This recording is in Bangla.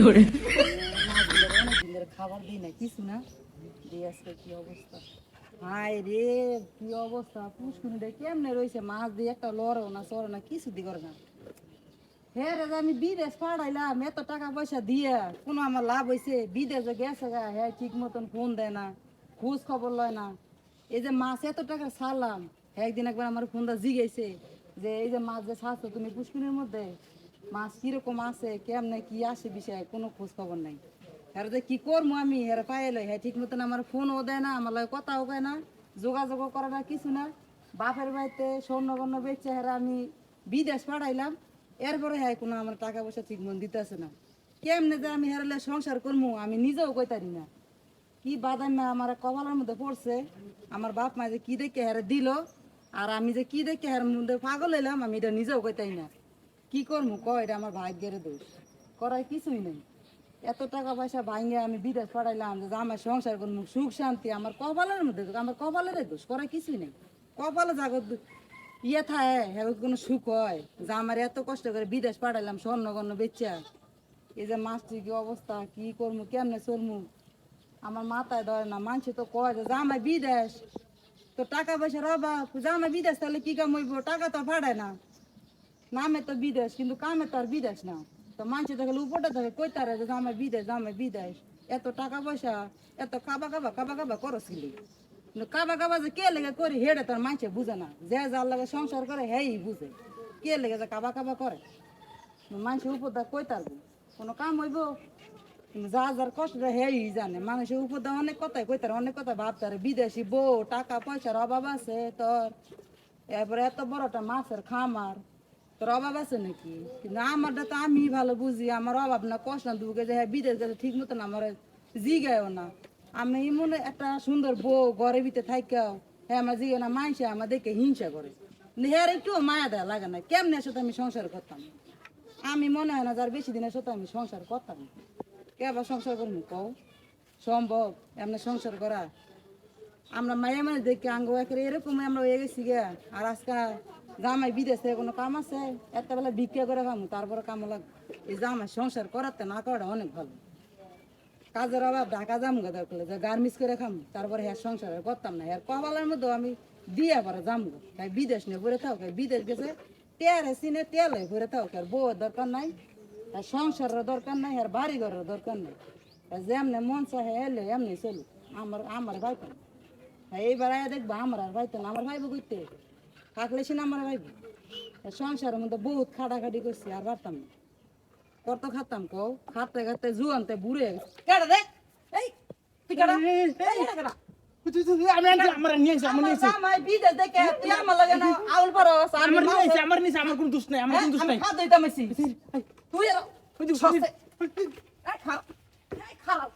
অনেকদিন ধরে খাবার দিই না কিছু না দিয়ে আজকে কি অবস্থা হাই রে, কি অবস্থা? পুষ্কুনিটা কেমনে রয়েছে মাছ দিয়ে একটা লড়ো না সরো না কিছু দি করে না। হ্যাঁ রে আমি বিদেশ পাঠাইলাম, এত টাকা পয়সা দিয়ে কোনো আমার লাভ হয়েছে বিদেশে গেছে গা হ্যাঁ ঠিক মতন ফোন দেয় না, খোঁজ খবর লয় না। এই যে মাছ এত টাকা ছাড়লাম, একদিন একবার আমার ফোনটা জিগেছে যে, এই যে মাছ যে ছাড়ছো তুমি পুষ্কুনির মধ্যে মাছ কীরকম আছে, কেমনে কি আসে বিষয়ে কোনো খোঁজ খবর নাই। আর যে কি করব আমি, এর পাইলে হ্যাঁ ঠিক মতন আমার ফোনও দেয় না, আমার লগে কথাও কয় না, যোগাযোগও করে না, কিছু না। বাপের বাড়িতে স্বর্ণগণ্য বেচে হেরা আমি বিদেশ পাঠাইলাম, এরপরে হ্যাঁ কোনো আমার টাকা পয়সা ঠিক মন দিতেছে না। কেমনে যে আমি হেরালে সংসার করব আমি নিজেও কইতারি না। কি বাদাম আমার কপালের মধ্যে পড়ছে, আমার বাপ মা যে কি দেখে হেরে দিল, আর আমি যে কি দেখে হের মধ্যে পাগল হইলাম, আমি এটা নিজেও কইতাই না। কি করব ক এটা আমার ভাগ্যের দোষ। করার কিছুই নেই। এত টাকা পয়সা ভাঙে আমি বিদেশ পাঠাইলাম, যে আমার সংসার করব সুখ, শান্তি, আমার কপালের মধ্যে আমার কপালের দোষ, করার কিছুই নেই। কপালে জাগত ইয়ে থাকে হ্যাঁ কোনো সুখ হয়, যে আমার এত কষ্ট করে বিদেশ পাঠাইলাম স্বর্ণগণ্য বেচা এই যে মাছটির কি অবস্থা, কি করব কেমনে চলমু? আমার মাথায় ধরে না মানছে তো কয় যে জামাই বিদেশ তো টাকা পয়সার অভাব জামাই বিদেশ, তাহলে কি কাম হইব? টাকা তো ফাড়ায় না। নামে তো বিদেশ, কিন্তু কামে তো আর বিদেশ না। তো মানছে তো উপরটা থাকে কইতারে যে জামাই বিদেশ জামাই বিদেশ। এত টাকা পয়সা, এত কাবা কাবা কাবা কাবা করছিলি কিন্তু কাবা কাবা যে কে লেগে করি, হেডে তার মানছে বুঝে না। যে যার লাগে সংসার করে, হেই বুঝে। কে লেগে যে কাবা কাবা করে? মানুষের উপর দা কই তারবো কোনো কাম হইব? যা যার কষ্ট হেই জানে। মানুষের উপর অনেক কথাই কই তার অনেক কথা ভাবতারে বিদেশি বউ, টাকা পয়সার অভাব আছে তোর। এরপরে এত বড় একটা মাছের খামার। তোর অভাব আছে নাকি? কিন্তু আমারটা তো আমি ভালো বুঝি, আমার অভাব না, কষ্ট না দুকে যে হ্যাঁ বিদেশ গেছে ঠিক মতন আমার জিগায়ও না। আমি মনে একটা সুন্দর বউ ঘরের ভিতরে থাকেও হ্যাঁ আমার জিগে না মাইসে আমার দেখে হিংসা করে। হ্যাঁ একটু মায়া দেয়া লাগে না। কেমনে সাথে আমি সংসার করতাম? আমি মনে হয় না যার বেশি দিনের সাথে আমি সংসার করতাম। কে আবার সংসার করব কও? সম্ভব, এমনি সংসার করা। আমরা মায়ে মানে দেখি, আঙ্গ এরকম আমরা হয়ে গেছি গে আর আজকে জামাই বিদেশে কোনো কাম আছে? একটা বেলা বিক্রিয়া করে খামু, তারপরে কাম এই জামাই সংসার করাতে না করাটা অনেক ভালো। কাজের অভাব, ঢাকা যাম গা দরকার যে গার্মিস করে খাম, তারপরে হ্যাঁ সংসার করতাম না। হ্যাঁ কপালের মধ্যে আমি দিয়ে পরে যাম গো। তাই বিদেশ নিয়ে ঘুরে থাক বিদেশ গেছে, তেল সিনে তেলে ঘুরে থাক আর বউয়ের দরকার নাই আর সংসারের দরকার নাই, আর বাড়ি ঘরের দরকার নাই। যেমনে মন চাহে, এলে এমনি চলুক। আমার আমার ভাই এইবার আয়া দেখব, আমার আর ভাই তো আমার ভাইবো করতে থাকলে সে আমার আর সংসারের মধ্যে বহুত খাটাখাটি করছি আর পারতাম না। কত খাতাম কও খাতে খাতে জুয়ানতে বুড়ে কেডা দে এই তুই দেখে তুই আমার লাগে না আউল পারস আমি আমার নিয়ে এসে আমার নিয়ে এসে আমার কোনো দোষ নাই আমার কোনো দোষ আমি নাই। খাদ্য দিতাম তুই এরা ওই যে- সস্তে এই খারাপ এই খারাপ